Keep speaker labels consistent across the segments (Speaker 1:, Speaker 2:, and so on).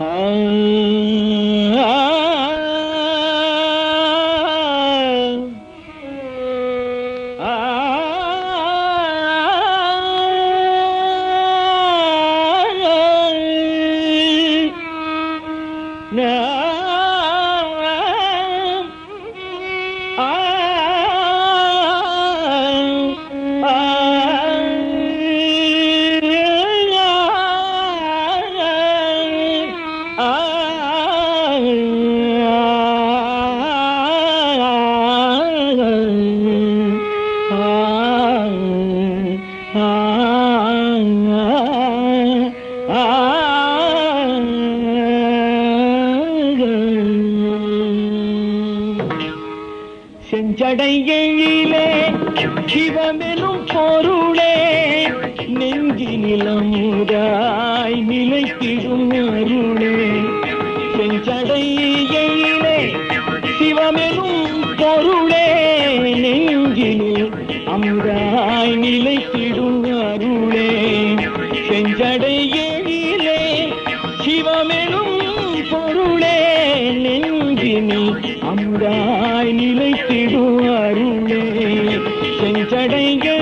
Speaker 1: Ah கடையிலே சிவமெனும் பொருளே நெஞ்சினிலமுதாய் நிலைத்திடும் அருளே. செஞ்சடையிலே சிவமெனும் பொருளே நெஞ்சினில் அமுதாய் நிலைத்திடும் அருளே. செஞ்சடையிலே சிவமெனும் பொருளே நெஞ்சினில் அமுதாய் நிலைத்திடும் அருளே. செஞ்சடைகள்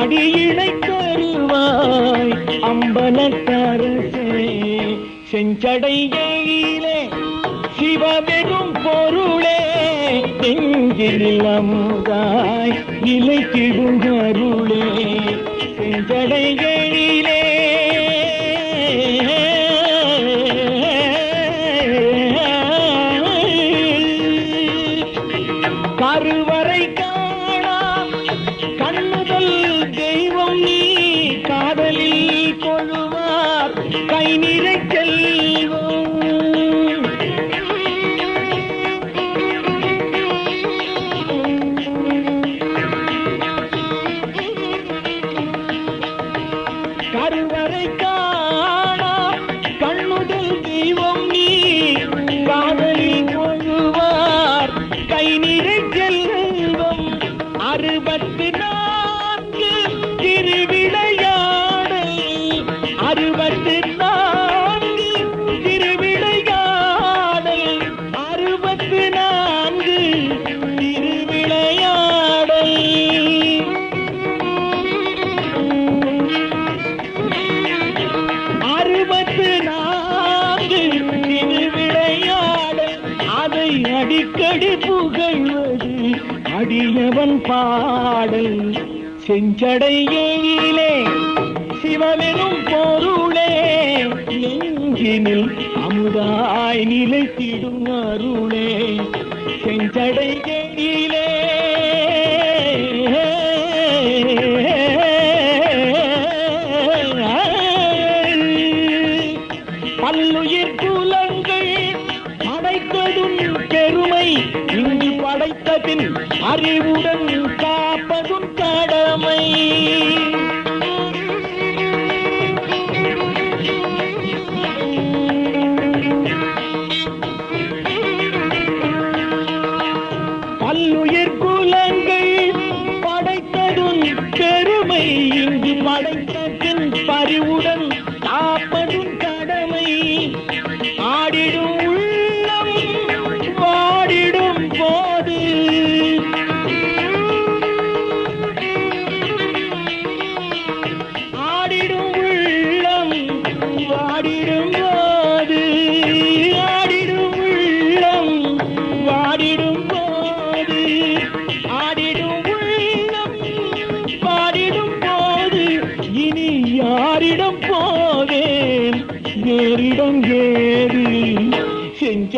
Speaker 1: அடியினை தருவாய் அம்பலத்தரசே செஞ்சடையிலே சிவபெரும் பொருளே. நெஞ்சில் அமுதாய் நிலைத்திடும் அருளே. செஞ்சடையே பாடல் செஞ்சடையிலே சிவமெனும் பொருளே நெஞ்சினில் அமுதாய் நிலைத்திடும் அருளே செஞ்சடையிலே. பல்லுயிர் புலங்கள் அடைத்ததும் பெருமை இங்கு அறிவுடன் காப்பதும் கடமை. பல்லுயிர் குலங்கள் படைத்ததும் பெருமை. இங்கு படைத்த பறிவுடன் காப்பதும் கடமை. ஆடிடும்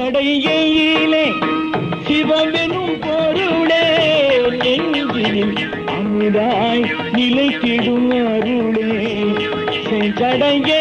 Speaker 1: படையிலே சிவமெனும் பொருளே நெஞ்சினில் அமுதாய் கிடும் அருளே. செஞ்சடையிலே